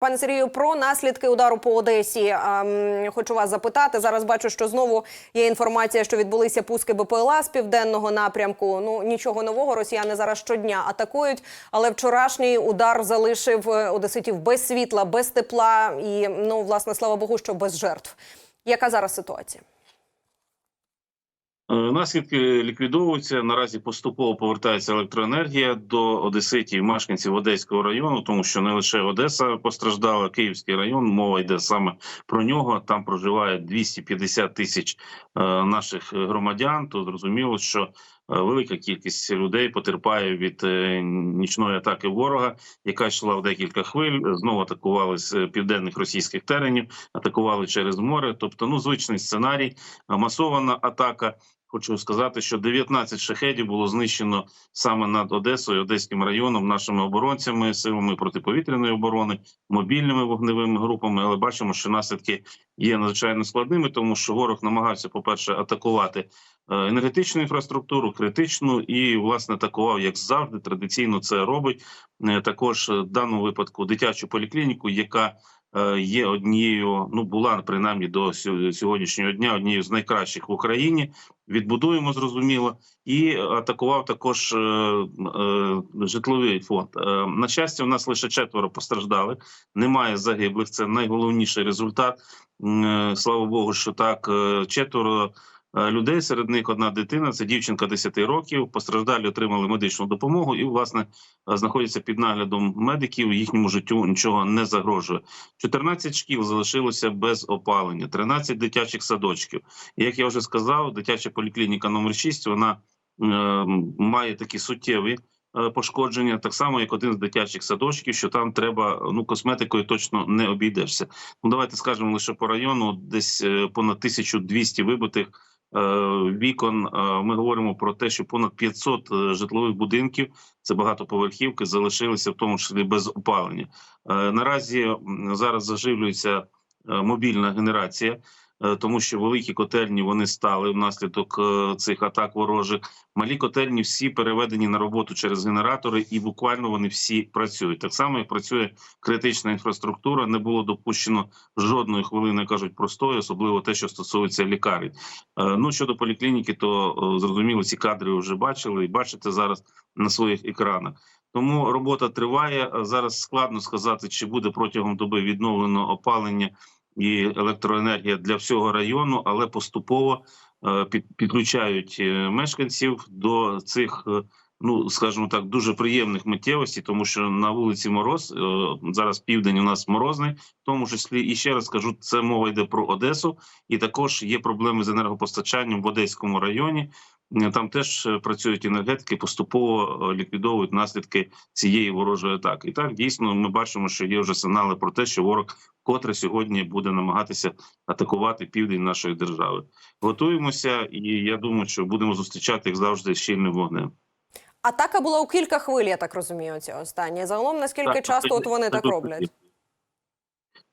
Пане Сергію, про наслідки удару по Одесі ем, хочу вас запитати. Зараз бачу, що знову є інформація, що відбулися пуски БПЛА з південного напрямку. Ну нічого нового. Росіяни зараз щодня атакують. Але вчорашній удар залишив е, одеситів без світла, без тепла і ну власне слава Богу, що без жертв. Яка зараз ситуація? Е, Наслідки ліквідовуються. Наразі поступово повертається електроенергія до одеситів, мешканців Одеського району, тому що не лише Одеса постраждала, Київський район. Мова йде саме про нього. Там проживає 250 тисяч е, наших громадян. То зрозуміло, що е, велика кількість людей потерпає від нічної атаки ворога, яка йшла в декілька хвиль. Знову атакували з південних російських теренів, атакували через море. Тобто, ну звичний сценарій, масована атака. Хочу сказати, що 19 шахедів було знищено саме над Одесою, Одеським районом, нашими оборонцями, силами протиповітряної оборони, мобільними вогневими групами. Але бачимо, що наслідки є надзвичайно складними, тому що ворог намагався, по перше, атакувати е, енергетичну інфраструктуру, критичну і власне атакував, як завжди, традиційно це робить. Е, Також е, в даному випадку дитячу поліклініку, яка є однією, ну була принаймні до сьо- сьогоднішнього дня однією з найкращих в Україні. Відбудуємо зрозуміло, і атакував також е, е, житловий фонд. Е, на щастя, у нас лише четверо постраждали. Немає загиблих. Це найголовніший результат. Е, Слава Богу, що так е, четверо. Е, Людей серед них одна дитина, це дівчинка 10 років. Постраждалі отримали медичну допомогу і, власне, е, знаходяться під наглядом медиків. Їхньому життю нічого не загрожує. 14 шкіл залишилося без опалення, 13 дитячих садочків. І, Як я вже сказав, дитяча поліклініка номер 6, вона е, має такі суттєві е, пошкодження, так само як один з дитячих садочків, що там треба ну косметикою точно не обійдешся. Ну давайте скажемо лише по району, десь понад 1200 вибитих. Е, Вікон Е, ми говоримо про те, що понад 500 е, житлових будинків, це багатоповерхівки, залишилися в тому числі без опалення. Наразі зараз заживлюється мобільна генерація, тому що великі котельні вони стали внаслідок е, цих атак ворожих. Малі котельні всі переведені на роботу через генератори, і буквально вони всі працюють. Так само як працює критична інфраструктура, не було допущено жодної хвилини, кажуть, простої, особливо те, що стосується лікарень. Е, Ну щодо поліклініки, то е, зрозуміло, ці кадри вже бачили і бачите зараз на своїх екранах. Тому робота триває. Е, Зараз складно сказати, чи буде протягом доби відновлено опалення і електроенергія для всього району, але поступово е, під, підключають е, мешканців до цих. е, Ну, скажімо так, дуже приємних миттєвостей, тому що на вулиці мороз зараз південь у нас морозний, в тому числі і ще раз кажу, це мова йде про Одесу, і також є проблеми з енергопостачанням в Одеському районі. Там теж е, працюють енергетики, поступово е, ліквідовують наслідки цієї ворожої атаки. І так дійсно ми бачимо, що є вже сигнали про те, що ворог котре сьогодні буде намагатися атакувати південь нашої держави. Готуємося, і я думаю, що будемо зустрічати як завжди щільним вогнем. Атака була у кілька хвиль, я так розумію. Ці останні. Загалом наскільки Так, часто це- от вони це так роблять?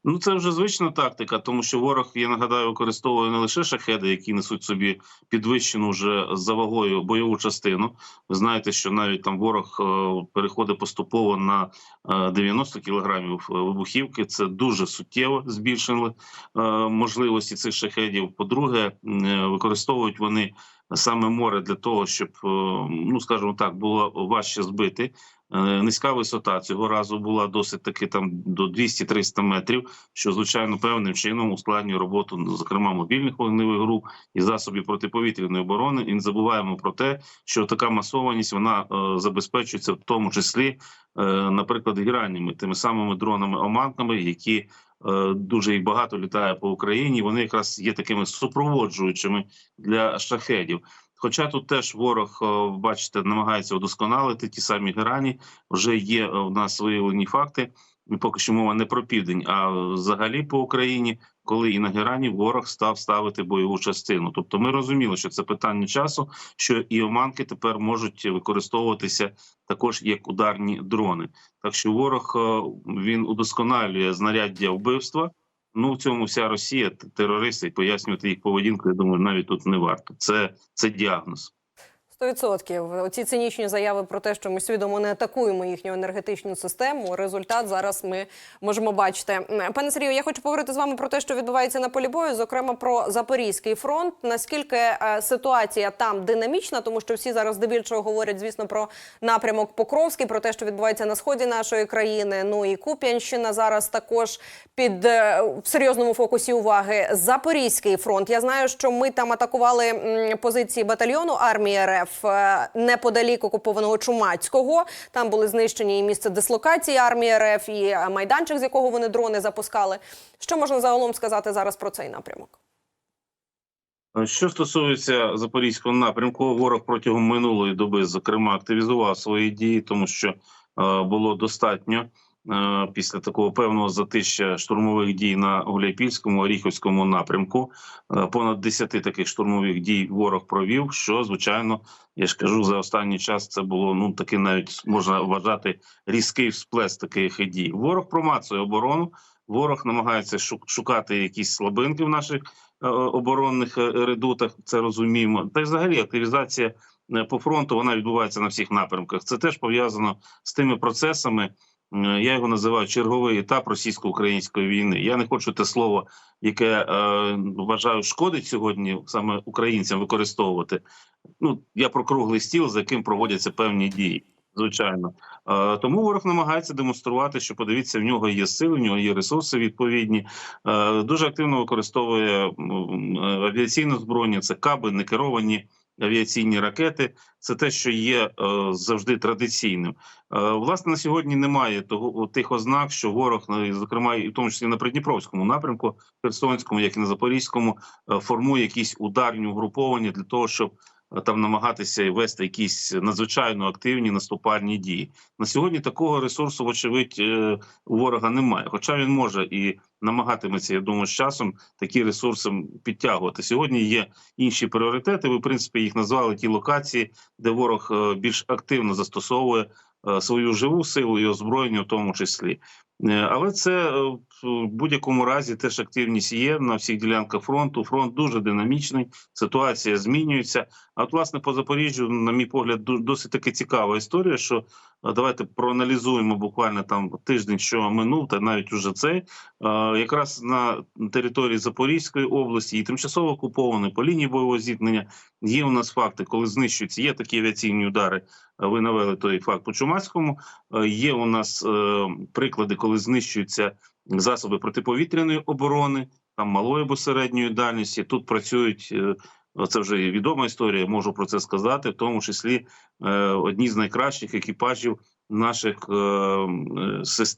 Ну, це вже звична тактика, тому що ворог, я нагадаю, використовує не лише шахеди, які несуть собі підвищену вже за вагою бойову частину. Ви знаєте, що навіть там ворог е, переходить поступово на е, 90 кілограмів е, вибухівки. Це дуже суттєво збільшили е, можливості цих шахедів. По-друге, е, використовують вони саме море для того, щоб е, ну скажімо так, було важче збити. Е, Низька висота цього разу була досить таки там до 200-300 метрів, що звичайно певним чином ускладнює роботу, зокрема мобільних вогневих груп і засобів протиповітряної оборони. І не забуваємо про те, що така масованість вона е, забезпечується в тому числі, е, наприклад, граннями, тими самими дронами оманками, які е, дуже їх багато літає по Україні. Вони якраз є такими супроводжуючими для шахедів. Хоча тут теж ворог, е, бачите, намагається удосконалити ті самі грані. Вже є е, в нас виявлені факти. І Поки що мова не про південь, а взагалі по Україні, коли і на Герані ворог став ставити бойову частину. Тобто, ми розуміли, що це питання часу, що і оманки тепер можуть використовуватися також як ударні дрони. Так що ворог е, він удосконалює знаряддя вбивства. Ну в цьому вся Росія, терористи, пояснювати їх поведінку. Я думаю, навіть тут не варто. Це, це діагноз. Сто відсотків. Оці цинічні заяви про те, що ми свідомо не атакуємо їхню енергетичну систему. Результат зараз ми можемо бачити. Пане Сергію, я хочу поговорити з вами про те, що відбувається на полі бою, зокрема про Запорізький фронт. Наскільки е, ситуація там динамічна, тому що всі зараз здебільшого говорять, звісно, про напрямок Покровський, про те, що відбувається на сході нашої країни. Ну і Куп'янщина зараз також під е, в серйозному фокусі уваги. Запорізький фронт. Я знаю, що ми там атакували позиції батальйону армії РФ е, неподалік окупованого Чумацького. Там були знищені і місце дислокації армії РФ, і е, майданчик, з якого вони дрони запускали. Що можна загалом сказати зараз про цей напрямок? Що стосується запорізького напрямку, ворог протягом минулої доби, зокрема, активізував свої дії, тому що е, було достатньо е, після такого певного затища штурмових дій на Гуляйпільському, Оріхівському напрямку. Е, понад 10 таких штурмових дій ворог провів. Що звичайно, я ж кажу, за останній час це було ну таки навіть можна вважати різкий всплеск таких дій. Ворог промацує оборону. Ворог намагається шу- шукати якісь слабинки в наших е, оборонних е, редутах. Це розуміємо. Та й взагалі активізація е, по фронту вона відбувається на всіх напрямках. Це теж пов'язано з тими процесами. Е, Я його називаю черговий етап російсько-української війни. Я не хочу те слово, яке е, вважаю шкодить сьогодні саме українцям використовувати. Ну я про круглий стіл, за яким проводяться певні дії. Звичайно, Е, тому ворог намагається демонструвати, що подивіться, в нього є сили, в нього є ресурси відповідні. Е, Дуже активно використовує е, авіаційне збройня, це каби, некеровані авіаційні ракети. Це те, що є е, завжди традиційним. Е, Власне, на сьогодні немає того тих ознак, що ворог, ну, зокрема, і в тому числі на Придніпровському напрямку, Херсонському, як і на Запорізькому, е, формує якісь ударні угруповання для того, щоб е, там намагатися вести якісь надзвичайно активні наступальні дії. На сьогодні такого ресурсу, вочевидь, е, у ворога немає. Хоча він може і намагатиметься, я думаю, з часом такі ресурси підтягувати. Сьогодні є інші пріоритети. Ви в принципі їх назвали ті локації, де ворог е, більш активно застосовує е, свою живу силу і озброєння, в тому числі. Е, Але це е, в будь-якому разі теж активність є на всіх ділянках фронту. Фронт дуже динамічний, ситуація змінюється. А от, власне, по Запоріжжю, на мій погляд, досить таки цікава історія. Що е, давайте проаналізуємо буквально там тиждень, що минув, та навіть уже цей. Е, Якраз на території Запорізької області і тимчасово окупованої по лінії бойового зіткнення є у нас факти, коли знищуються. Є такі авіаційні удари. е, Ви навели той факт по Чумацькому. Е, Є у нас е, приклади, коли знищуються засоби протиповітряної оборони, там малої або середньої дальності. Тут працюють. е, Це вже відома історія, можу про це сказати, в тому числі е, одні з найкращих екіпажів наших е,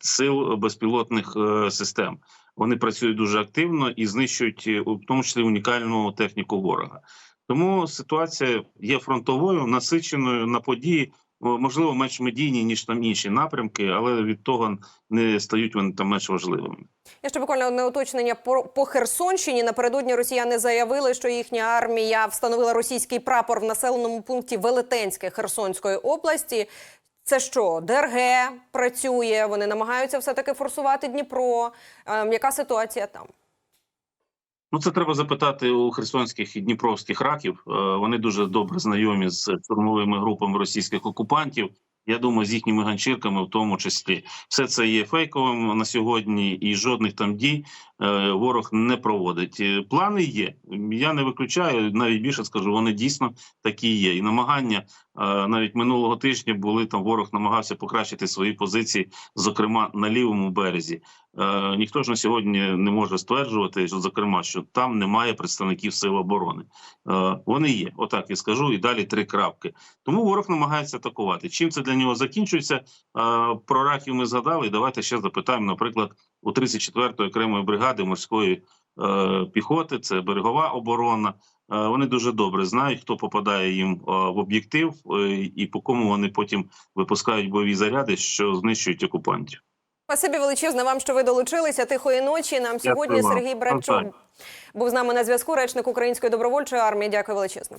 сил безпілотних систем. Вони працюють дуже активно і знищують у тому числі унікальну техніку ворога. Тому ситуація є фронтовою, насиченою на події. Можливо, менш медійні ніж там інші напрямки, але від того не стають вони там менш важливими. Я ще буквально одне уточнення по Херсонщині. Напередодні росіяни заявили, що їхня армія встановила російський прапор в населеному пункті Велетенське Херсонської області. Це що, ДРГ працює? Вони намагаються все таки форсувати Дніпро. Ем, яка ситуація там? Ну, це треба запитати у херсонських і дніпровських раків. Е, Вони дуже добре знайомі з штурмовими групами російських окупантів. Я думаю, з їхніми ганчірками, в тому числі, все це є фейковим на сьогодні, і жодних там дій е, ворог не проводить. Е, Плани є. Я не виключаю, навіть більше скажу, вони дійсно такі є. І намагання навіть минулого тижня були там. Ворог намагався покращити свої позиції, зокрема на лівому березі. Е, ніхто ж на сьогодні не може стверджувати, що зокрема, що там немає представників сил оборони. Е, вони є, отак я скажу, і далі три крапки. Тому ворог намагається атакувати. Чим це для нього закінчується? Е, про раків ми згадали. і Давайте ще запитаємо, наприклад, у 34-ї окремої бригади морської е, піхоти, це берегова оборона. Вони дуже добре знають, хто попадає їм в об'єктив і по кому вони потім випускають бойові заряди, що знищують окупантів. Спасибі величезне вам, що ви долучилися тихої ночі. Нам сьогодні. Сергій Братчук був з нами на зв'язку. Речник Української добровольчої армії. Дякую величезне.